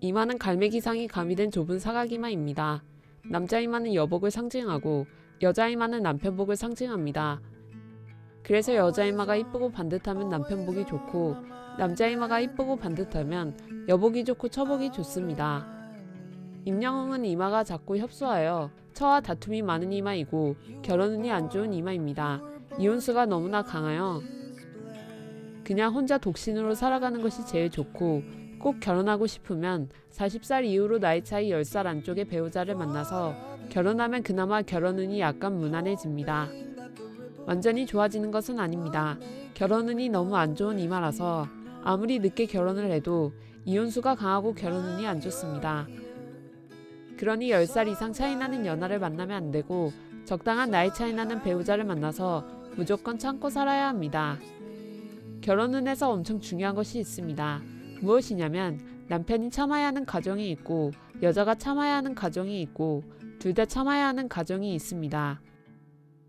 이마는 갈매기상이 가미된 좁은 사각이마입니다. 남자 이마는 여복을 상징하고 여자 이마는 남편복을 상징합니다. 그래서 여자 이마가 이쁘고 반듯하면 남편복이 좋고 남자 이마가 이쁘고 반듯하면 여복이 좋고 처복이 좋습니다. 임영웅은 이마가 작고 협소하여 처와 다툼이 많은 이마이고 결혼 운이 안 좋은 이마입니다. 이혼수가 너무나 강하여 그냥 혼자 독신으로 살아가는 것이 제일 좋고 꼭 결혼하고 싶으면 40살 이후로 나이 차이 10살 안쪽의 배우자를 만나서 결혼하면 그나마 결혼운이 약간 무난해집니다. 완전히 좋아지는 것은 아닙니다. 결혼운이 너무 안 좋은 이마라서 아무리 늦게 결혼을 해도 이혼수가 강하고 결혼운이 안 좋습니다. 그러니 10살 이상 차이 나는 연하를 만나면 안 되고 적당한 나이 차이 나는 배우자를 만나서 무조건 참고 살아야 합니다. 결혼운에서 엄청 중요한 것이 있습니다. 무엇이냐면 남편이 참아야 하는 가정이 있고 여자가 참아야 하는 가정이 있고 둘 다 참아야 하는 가정이 있습니다.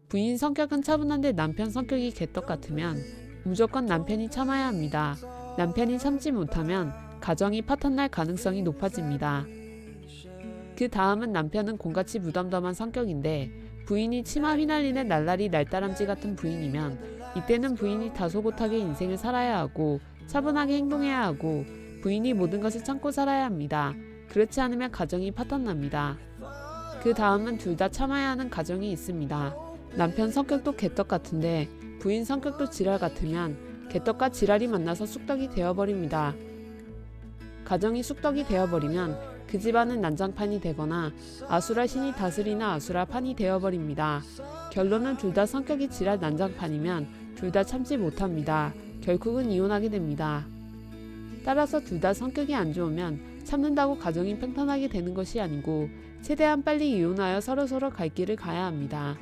부인 성격은 차분한데 남편 성격이 개떡 같으면 무조건 남편이 참아야 합니다. 남편이 참지 못하면 가정이 파탄날 가능성이 높아집니다. 그 다음은 남편은 공같이 무덤덤한 성격인데 부인이 치마 휘날리는 날라리 날다람쥐 같은 부인이면 이때는 부인이 다소곳하게 인생을 살아야 하고 차분하게 행동해야 하고 부인이 모든 것을 참고 살아야 합니다. 그렇지 않으면 가정이 파탄납니다. 그 다음은 둘 다 참아야 하는 가정이 있습니다. 남편 성격도 개떡 같은데 부인 성격도 지랄 같으면 개떡과 지랄이 만나서 쑥떡이 되어버립니다. 가정이 쑥떡이 되어버리면 그 집안은 난장판이 되거나 아수라 신이 다스리는 아수라 판이 되어버립니다. 결론은 둘 다 성격이 지랄 난장판이면 둘 다 참지 못합니다. 결국은 이혼하게 됩니다. 따라서 둘 다 성격이 안 좋으면 참는다고 가정이 평탄하게 되는 것이 아니고 최대한 빨리 이혼하여 서로서로 갈 길을 가야 합니다.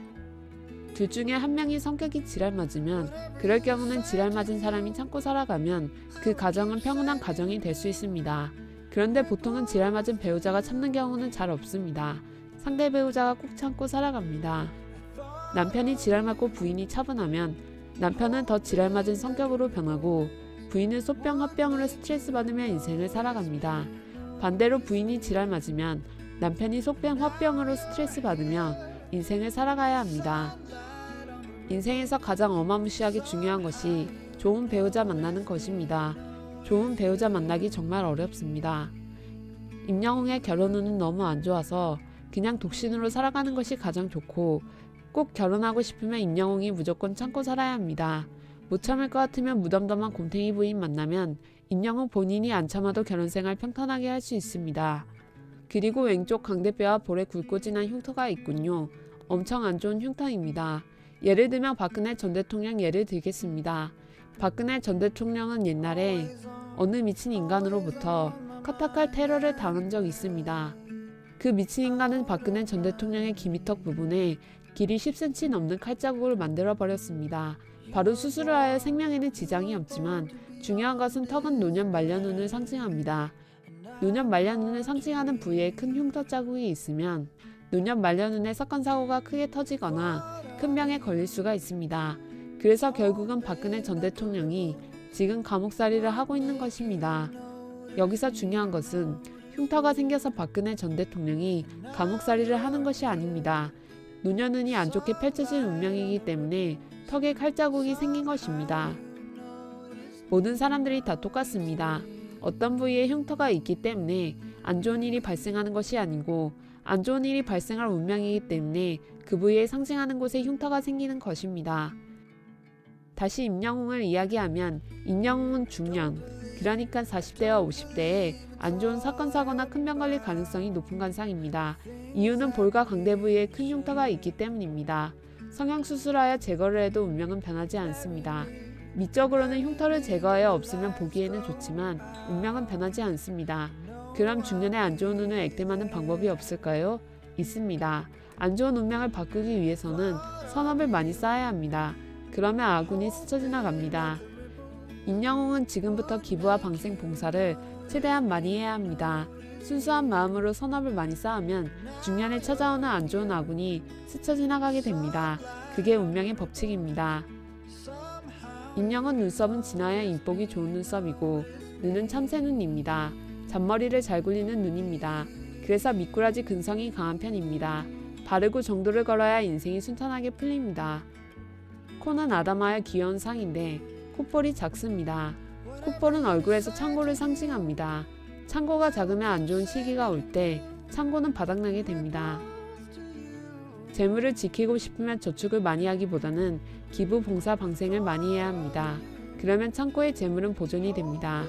둘 중에 한 명이 성격이 지랄 맞으면 그럴 경우는 지랄 맞은 사람이 참고 살아가면 그 가정은 평온한 가정이 될 수 있습니다. 그런데 보통은 지랄 맞은 배우자가 참는 경우는 잘 없습니다. 상대 배우자가 꼭 참고 살아갑니다. 남편이 지랄 맞고 부인이 차분하면 남편은 더 지랄 맞은 성격으로 변하고 부인은 소병 화병으로 스트레스 받으며 인생을 살아갑니다. 반대로 부인이 지랄 맞으면 남편이 속병 화병으로 스트레스 받으며 인생을 살아가야 합니다. 인생에서 가장 어마무시하게 중요한 것이 좋은 배우자 만나는 것입니다. 좋은 배우자 만나기 정말 어렵습니다. 임영웅의 결혼 운은 너무 안 좋아서 그냥 독신으로 살아가는 것이 가장 좋고 꼭 결혼하고 싶으면 임영웅이 무조건 참고 살아야 합니다. 못 참을 것 같으면 무덤덤한 곰탱이 부인 만나면 임영웅 본인이 안 참아도 결혼 생활 평탄하게 할 수 있습니다. 그리고 왼쪽 광대뼈와 볼에 굵고 진한 흉터가 있군요. 엄청 안 좋은 흉터입니다. 예를 들면 박근혜 전 대통령 예를 들겠습니다. 박근혜 전 대통령은 옛날에 어느 미친 인간으로부터 카타칼 테러를 당한 적 있습니다. 그 미친 인간은 박근혜 전 대통령의 기미턱 부분에 길이 10cm 넘는 칼자국을 만들어 버렸습니다. 바로 수술을 하여 생명에는 지장이 없지만 중요한 것은 턱은 노년 말년운을 상징합니다. 노년 말년운을 상징하는 부위에 큰 흉터 자국이 있으면 노년 말년운에 사건 사고가 크게 터지거나 큰 병에 걸릴 수가 있습니다. 그래서 결국은 박근혜 전 대통령이 지금 감옥살이를 하고 있는 것입니다. 여기서 중요한 것은 흉터가 생겨서 박근혜 전 대통령이 감옥살이를 하는 것이 아닙니다. 노년운이 안 좋게 펼쳐진 운명이기 때문에 턱에 칼자국이 생긴 것입니다. 모든 사람들이 다 똑같습니다. 어떤 부위에 흉터가 있기 때문에 안 좋은 일이 발생하는 것이 아니고 안 좋은 일이 발생할 운명이기 때문에 그 부위에 상징하는 곳에 흉터가 생기는 것입니다. 다시 임영웅을 이야기하면 임영웅은 중년, 그러니까 40대와 50대에 안 좋은 사건 사고나 큰 병 걸릴 가능성이 높은 관상입니다. 이유는 볼과 광대 부위에 큰 흉터가 있기 때문입니다. 성형 수술하여 제거를 해도 운명은 변하지 않습니다. 미적으로는 흉터를 제거하여 없으면 보기에는 좋지만 운명은 변하지 않습니다. 그럼 중년에 안 좋은 운을 액땜하는 방법이 없을까요? 있습니다. 안 좋은 운명을 바꾸기 위해서는 선업을 많이 쌓아야 합니다. 그러면 아군이 스쳐 지나갑니다. 임영웅은 지금부터 기부와 방생 봉사를 최대한 많이 해야 합니다. 순수한 마음으로 선업을 많이 쌓으면 중년에 찾아오는 안 좋은 아군이 스쳐 지나가게 됩니다. 그게 운명의 법칙입니다. 임영은 눈썹은 진하여 인복이 좋은 눈썹이고 눈은 참새 눈입니다. 잔머리를 잘 굴리는 눈입니다. 그래서 미꾸라지 근성이 강한 편입니다. 바르고 정도를 걸어야 인생이 순탄하게 풀립니다. 코는 아담하여 귀여운 상인데 콧볼이 작습니다. 콧볼은 얼굴에서 창고를 상징합니다. 창고가 작으면 안 좋은 시기가 올 때 창고는 바닥나게 됩니다. 재물을 지키고 싶으면 저축을 많이 하기보다는 기부 봉사 방생을 많이 해야 합니다. 그러면 창고의 재물은 보존이 됩니다.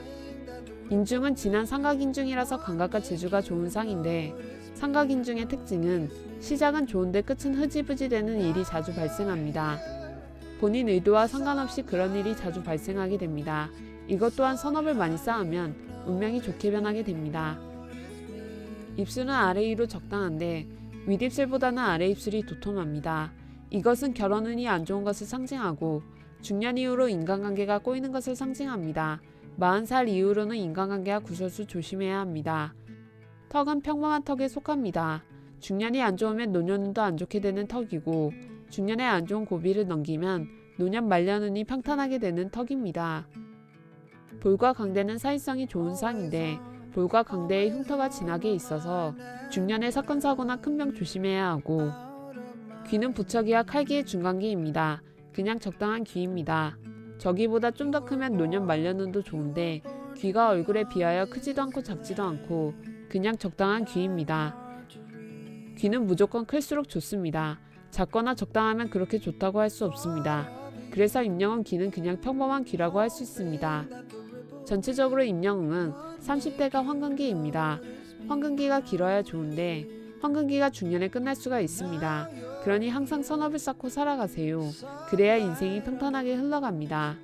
인중은 진한 삼각인중이라서 감각과 재주가 좋은 상인데 삼각인중의 특징은 시작은 좋은데 끝은 흐지부지 되는 일이 자주 발생합니다. 본인 의도와 상관없이 그런 일이 자주 발생하게 됩니다. 이것 또한 선업을 많이 쌓으면 운명이 좋게 변하게 됩니다. 입술은 아래 위로 적당한데 윗입술보다는 아래 입술이 도톰합니다. 이것은 결혼운이 안 좋은 것을 상징하고 중년 이후로 인간관계가 꼬이는 것을 상징합니다. 40살 이후로는 인간관계와 구설수 조심해야 합니다. 턱은 평범한 턱에 속합니다. 중년이 안 좋으면 노년운도 안 좋게 되는 턱이고 중년에 안 좋은 고비를 넘기면 노년 말년운이 평탄하게 되는 턱입니다. 볼과 강대는 사회성이 좋은 상인데 볼과 강대의 흉터가 진하게 있어서 중년에 사건 사고나 큰 병 조심해야 하고 귀는 부척이와 칼기의 중간기입니다. 그냥 적당한 귀입니다. 저기보다 좀 더 크면 노년 말년운도 좋은데 귀가 얼굴에 비하여 크지도 않고 작지도 않고 그냥 적당한 귀입니다. 귀는 무조건 클수록 좋습니다. 작거나 적당하면 그렇게 좋다고 할 수 없습니다. 그래서 임영웅 귀는 그냥 평범한 귀라고 할 수 있습니다. 전체적으로 임영웅은 30대가 황금기입니다. 황금기가 길어야 좋은데 황금기가 중년에 끝날 수가 있습니다. 그러니 항상 선업을 쌓고 살아가세요. 그래야 인생이 평탄하게 흘러갑니다.